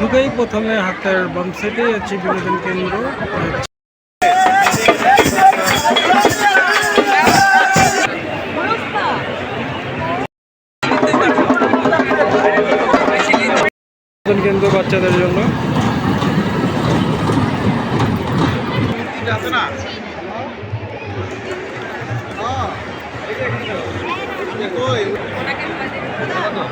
ঢুকেই প্রথমে হাতের বাম আছে বিনোদন কেন্দ্র। কেন্দ্র বাচ্চাদের জন্য। আসসালামু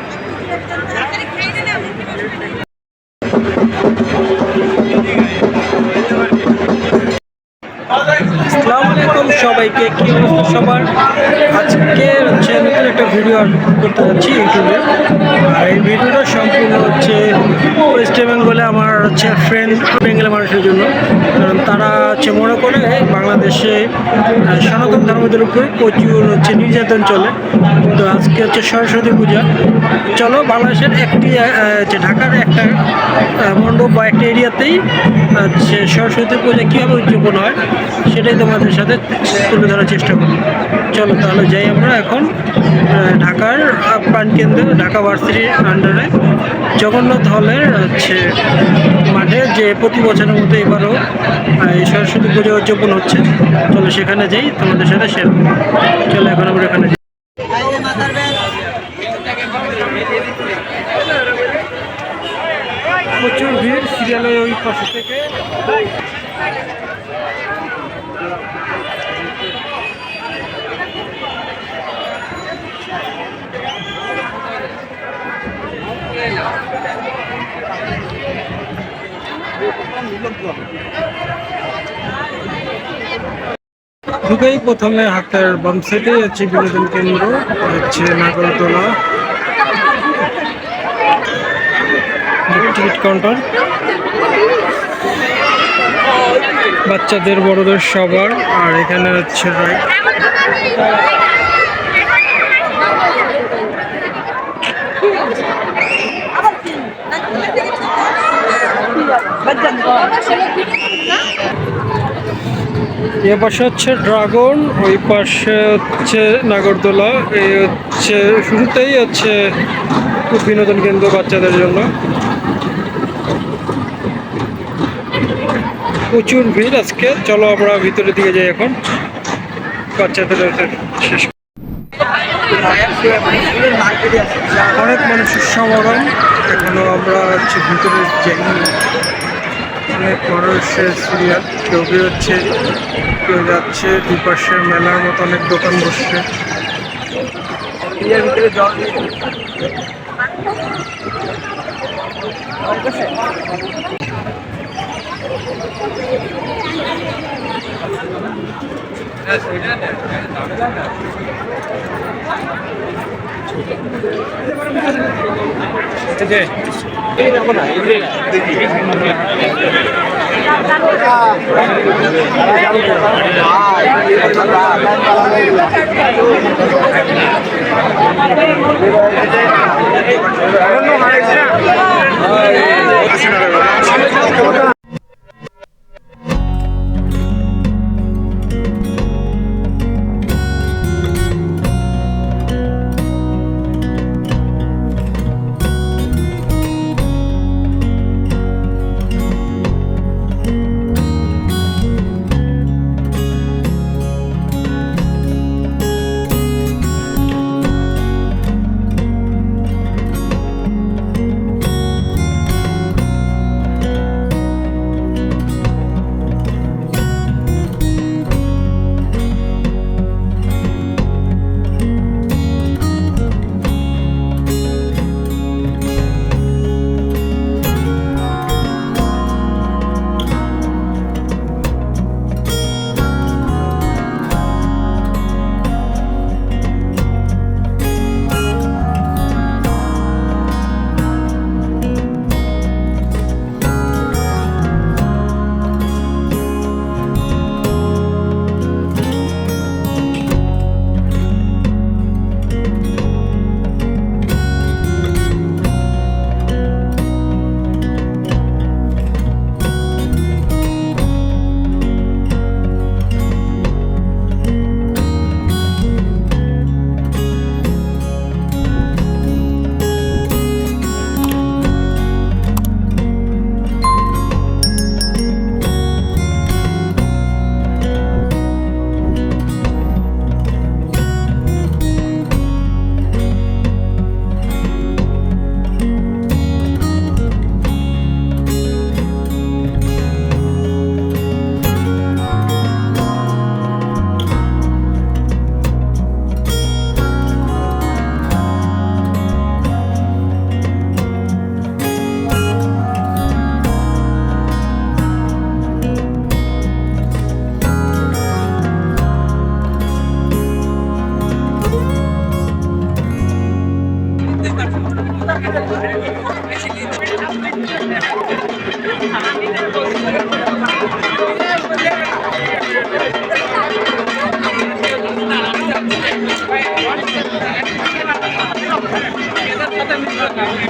সবার একটা ভিডিও আপলোড করতে যাচ্ছি ইউটিউবে আর এই ভিডিওটা সম্পূর্ণ হচ্ছে ওয়েস্ট বেঙ্গলে আমার হচ্ছে ফ্রেন্ড বেঙ্গলের মানুষের জন্য। কারণ তারা হচ্ছে মনে করে বাংলাদেশে সনাতন ধর্মদের উপরে প্রচুর হচ্ছে নির্যাতন চলে। তো আজকে হচ্ছে সরস্বতী পূজা। চলো বাংলাদেশের একটি হচ্ছে ঢাকার একটা মণ্ডপ বা একটা এরিয়াতেই, হচ্ছে সরস্বতী পূজা কীভাবে উদযাপন হয় সেটাই তোমাদের সাথে তুলে ধরার চেষ্টা করি চলো তাহলে যাই আমরা এখন। ঢাকার প্রাণকেন্দ্রে ঢাকা ভার্সিটির আন্ডারে জগন্নাথ হলের হচ্ছে মাঠে যে প্রতি বছরের মতো এবারও এই সরস্বতী পুজো উদযাপন হচ্ছে। চলো সেখানে যাই তোমাদের সাথে শেয়ার চলো, এখন আমরা এখানে প্রচুর ভিড় সিরিয়ালের ওই পাশে থেকে। ঢুকেই প্রথমে হাতের বাম আছে বিনোদন কেন্দ্র, হচ্ছে নাগরতলা টিকিট কাউন্টার। বাচ্চাদের, বড়দের সবার, আর এখানে হচ্ছে রাইড এ পাশে হচ্ছে ড্রাগন, ওই পাশে হচ্ছে নাগরদোলা এই হচ্ছে শুরুতেই হচ্ছে বিনোদন কেন্দ্র বাচ্চাদের জন্য। প্রচুর ভিড় আজকে, চলো আমরা ভিতরের দিকে যাই এখন। বাচ্চাদের শেষ। অনেক মানুষের সমাগম। এখনও আমরা হচ্ছে ভিতরে যাইনি অনেক বড় সে সিরিয়াল কেউ কেউ হচ্ছে কেউ যাচ্ছে দুপাশে মেলার মতো অনেক দোকান বসছে। Thank you. I don't know how Давай, давай,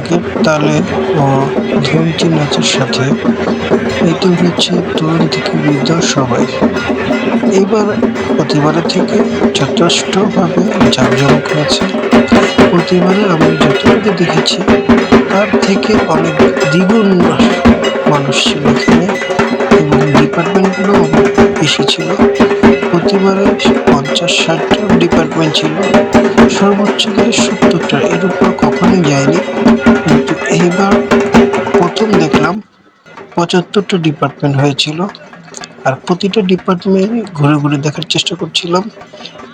ঢাকের তালে ও ধুমচি নাচের সাথে মেতে উঠেছে তরুণ থেকে বৃদ্ধ সবাই। এইবার প্রতিবারের থেকে যথেষ্টভাবে জাঁকজমক হয়েছে প্রতিবারে আমি যতটুকু দেখেছি, তার থেকে অনেক দ্বিগুণ মানুষ ছিল এখানে এবং ডিপার্টমেন্টগুলো বেশি ছিল। প্রতিবারে পঞ্চাশ ষাটটা ডিপার্টমেন্ট ছিল। সর্বোচ্চ গেলে সত্তরটা, এর উপর কখনোই যায়নি। প্রথম দেখলাম পঁচাত্তরটা ডিপার্টমেন্ট হয়েছিল আর প্রতিটা ডিপার্টমেন্ট ঘুরে ঘুরে দেখার চেষ্টা করছিলাম।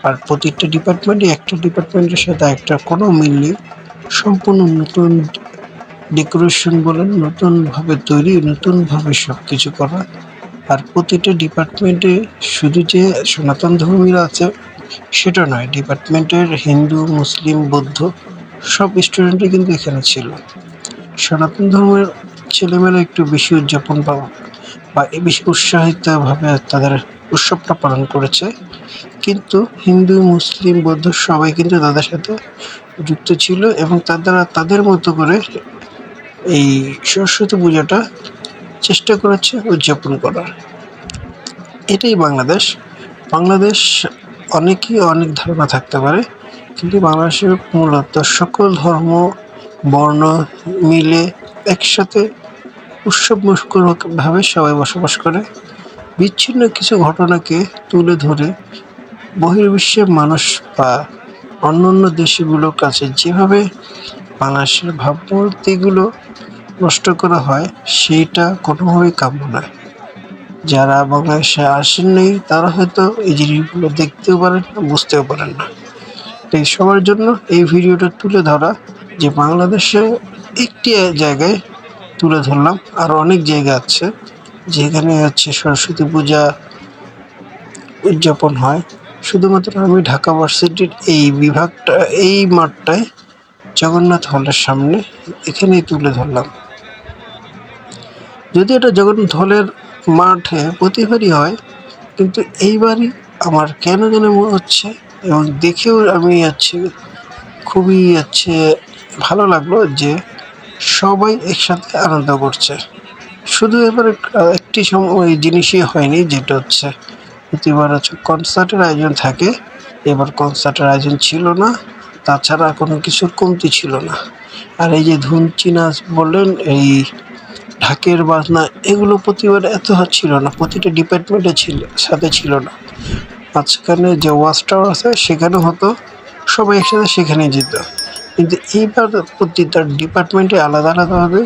আর প্রতিটা ডিপার্টমেন্টে একটা ডিপার্টমেন্টের সাথে একটা কোনো মিল নেই। সম্পূর্ণ নতুন ডেকোরেশন বলেন নতুনভাবে তৈরি, নতুনভাবে সব কিছু করা। আর প্রতিটা ডিপার্টমেন্টে শুধু যে সনাতন ধর্মীরা আছে, সেটা নয়। ডিপার্টমেন্টের হিন্দু, মুসলিম, বৌদ্ধ সব স্টুডেন্টই কিন্তু এখানে ছিল। সনাতন ধর্মের ছেলেমেয়েরা একটু বেশি উদযাপন বা এ বেশি উৎসাহিতভাবে তাদের উৎসবটা পালন করেছে। কিন্তু হিন্দু, মুসলিম, বৌদ্ধ সবাই কিন্তু তাদের সাথে যুক্ত ছিল এবং তারা তাদের মতো করে এই সরস্বতী পূজাটা চেষ্টা করেছে উদযাপন করার। এটাই বাংলাদেশ। বাংলাদেশ অনেকই অনেক ধারণা থাকতে পারে, কিন্তু বাংলাদেশের মূলত সকল ধর্ম, বর্ণ মিলে একসাথে উৎসব মুখরভাবে সবাই বসবাস করে। বিচ্ছিন্ন কিছু ঘটনাকে তুলে ধরে বহির্বিশ্বের মানুষ বা অন্য অন্য দেশগুলোর কাছে যেভাবে বাংলাদেশের ভাবমূর্তিগুলো নষ্ট করা হয় সেইটা কোনোভাবেই কাম্য নয়। যারা বাংলাদেশে আসেননি তারা হয়তো এই জিনিসগুলো দেখতেও পারেন না, বুঝতেও পারেন না। তাই সবার জন্য এই ভিডিওটা তুলে ধরা যে বাংলাদেশে একটি জায়গায় তুলে ধরলাম। আর অনেক জায়গা আছে, যেখানে হচ্ছে সরস্বতী পূজা উদযাপন হয়। শুধুমাত্র আমি ঢাকা ভার্সিটির এই বিভাগটা, এই মাঠটায় জগন্নাথ হলের সামনে এখানেই তুলে ধরলাম। যদি এটা জগন্নাথ হলের মাঠে প্রতিবারই হয়, কিন্তু এইবারই আমার কেন যেন মনে হচ্ছে এবং দেখেও আমি হচ্ছে খুবই হচ্ছে ভালো লাগল যে সবাই একসাথে আনন্দ করছে। শুধু এবার একটি সময় জিনিসই হয়নি, যেটা হচ্ছে প্রতিবার হচ্ছে কনসার্টের আয়োজন থাকে। এবার কনসার্টের আয়োজন ছিল না, তাছাড়া কোনো কিছুর কমতি ছিল না। আর এই যে ধুমচি নাচ বললেন, এই ঢাকের বাজনা, এগুলো প্রতিবার এত ছিল না, প্রতিটা ডিপার্টমেন্টে ছিল, সাথে ছিল না। মাঝখানে যে ওয়াচ আছে, সেখানে হতো, সবাই একসাথে সেখানে যেত। কিন্তু এইবার প্রতিটা ডিপার্টমেন্টে আলাদা আলাদাভাবে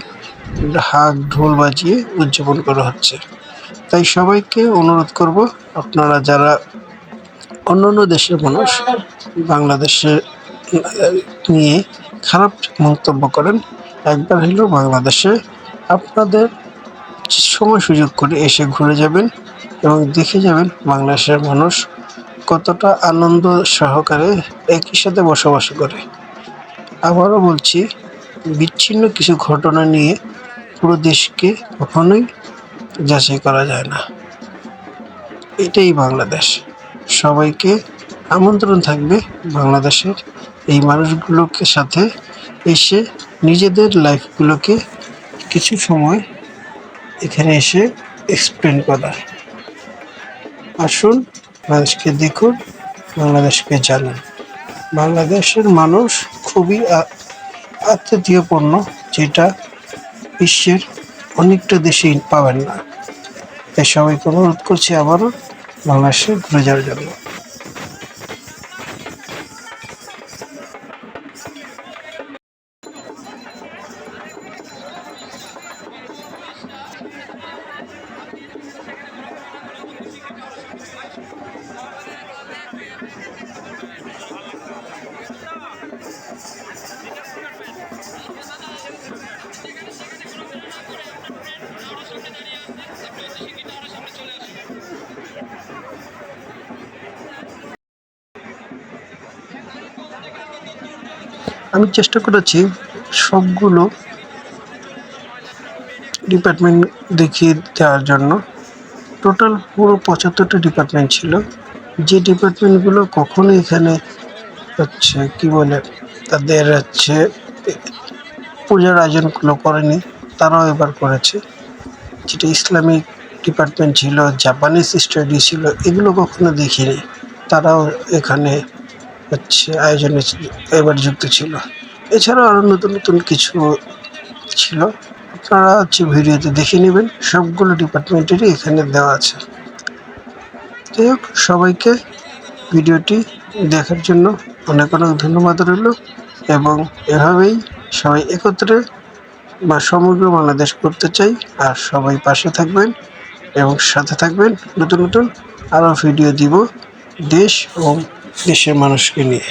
ঢাক ঢোল বাজিয়ে উদযাপন করা হচ্ছে। তাই সবাইকে অনুরোধ করব, আপনারা যারা অন্য অন্য দেশের মানুষ, বাংলাদেশে নিয়ে খারাপ মন্তব্য করেন, একবার হলেও বাংলাদেশে আপনাদের সময় সুযোগ করে এসে ঘুরে যাবেন এবং দেখে যাবেন বাংলাদেশের মানুষ কতটা আনন্দ সহকারে একই সাথে বসবাস করে। আবারও বলছি, বিচ্ছিন্ন কিছু ঘটনা নিয়ে পুরো দেশকে কখনোই যাচাই করা যায় না। এটাই বাংলাদেশ। সবাইকে আমন্ত্রণ থাকবে বাংলাদেশের এই মানুষগুলোকে সাথে এসে নিজেদের লাইফগুলোকে কিছু সময় এখানে এসে এক্সপ্লেন করার। আসুন বাংলাদেশকে দেখুন, বাংলাদেশকে জানুন। বাংলাদেশের মানুষ খুবই আত্মীয় পণ্য যেটা বিশ্বের অনেকটা দেশেই পাবেন না তাই সবাইকে অনুরোধ করছি আবারও বাংলাদেশে ঘুরে যাওয়ার জন্য। আমি চেষ্টা করেছি সবগুলো ডিপার্টমেন্ট দেখিয়ে দেওয়ার জন্য। টোটাল পুরো পঁচাত্তরটা ডিপার্টমেন্ট ছিল। যে ডিপার্টমেন্টগুলো কখনো এখানে হচ্ছে, কি বলে, তাদের হচ্ছে পূজার আয়োজনগুলো করেনি, তারাও এবার করেছে। যেটা ইসলামিক ডিপার্টমেন্ট ছিল জাপানিজ স্টাডি ছিল, এগুলো কখনো দেখিনি। তারাও এখানে হচ্ছে আয়োজনে এবার যুক্ত ছিল। এছাড়াও আরও নতুন নতুন কিছু ছিল। আপনারা হচ্ছে ভিডিওতে দেখে নেবেন, সবগুলো ডিপার্টমেন্টেরই এখানে দেওয়া আছে। যাই হোক, সবাইকে ভিডিওটি দেখার জন্য অনেক অনেক ধন্যবাদ রইল এবং এভাবেই সবাই একত্রে বা সমগ্র বাংলাদেশ করতে চাই। আর সবাই পাশে থাকবেন। এবং সাথে থাকবেন নতুন নতুন আরও ভিডিও দিব দেশ এবং দেশের মানুষকে নিয়ে।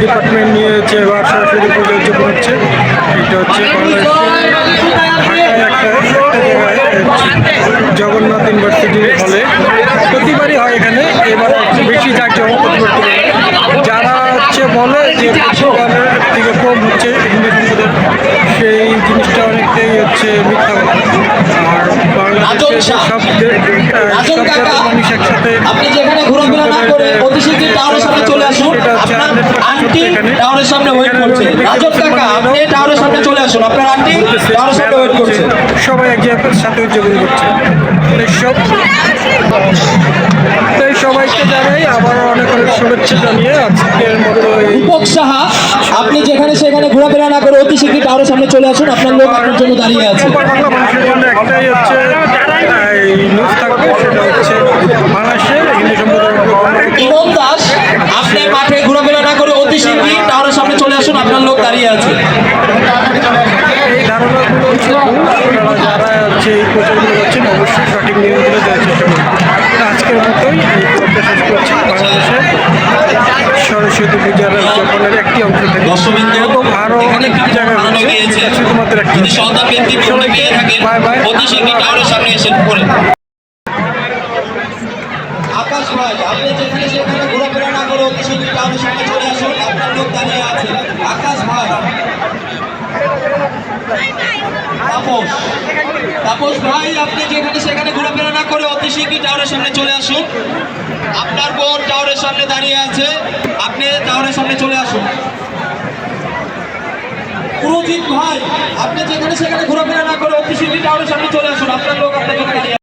ডিপার্টমেন্ট নিয়ে হচ্ছে এবার পুজো উদযাপন হচ্ছে। এটা হচ্ছে বাংলাদেশের জগন্নাথ ইউনিভার্সিটি হলে প্রতিবারই হয় এখানে, এবার বেশি জাঁকজমক প্রতিবার। যারা হচ্ছে বলে যে প্রতিবারের থেকে কম হচ্ছে সেই জিনিসটা অনেকটাই হচ্ছে মিথ্যা আর বাংলাদেশে যে সব সব জাতের মানুষ একসাথে আপনি যেখানে ঘোরাফেরা না করে অতি শীঘ্রই টাওয়ারের সামনে চলে আসুন আপনার আন্টি টাওয়ারের সামনে ওয়েট করছে। রাজব কাকা আপনি টাওয়ারের সামনে চলে আসুন আপনার আন্টি টাওয়ারের সামনে ওয়েট করছে সবাই এক সাথে উদযাপন করছে। এইসব তাই সবাইকে জানাই আবার অনেক অনেক শুভেচ্ছা জানিয়ে আজকের মতো সাহা আপনি যেখানে সেখানে ঘোরাফেরা না করে অতি শীঘ্রই টাওয়ারের সামনে চলে আসুন। আপনার লোক আপনার জন্য দাঁড়িয়ে আছে। বাংলা দাস, আপনি মাঠে ঘোরাফেরা না করে অতি শীঘ্রই টাওয়ারের সামনে চলে আসুন, আপনার লোক দাঁড়িয়ে আছে। যারা হচ্ছে এই প্রচারগুলো করছেন অবশ্যই সঠিক নিয়মগুলো দেওয়ার চেষ্টা করবেন আজকের মতোই এই পর্বটা শেষ করছি বাংলাদেশের সরস্বতী পূজার উদযাপনের একটি অংশ থেকে দর্শকবৃন্দ, আরও অনেক জায়গা রয়েছে শুধুমাত্র একটি বাই বাই আকাশ ভাই আপনি যেখানে সেখানে ঘোরাফেরা না করে অতি শীঘ্রই টাওয়ারের সামনে চলে আসুন। আপনার লোক দাঁড়িয়ে আছে। আকাশ ভাই তাপস। তাপস ভাই, আপনি যেখানে সেখানে ঘোরাফেরা না করে অতি শীঘ্রই টাওয়ারের সামনে চলে আসুন। আপনার বোন টাওয়ারের সামনে দাঁড়িয়ে আছে। আপনি টাওয়ারের সামনে চলে আসুন। পুরোজিৎ ভাই, আপনি যেখানে সেখানে ঘোরাফেরা না করে অতি শীঘ্রই টাওয়ারের সামনে চলে আসুন। আপনার লোক আপনার জন্য।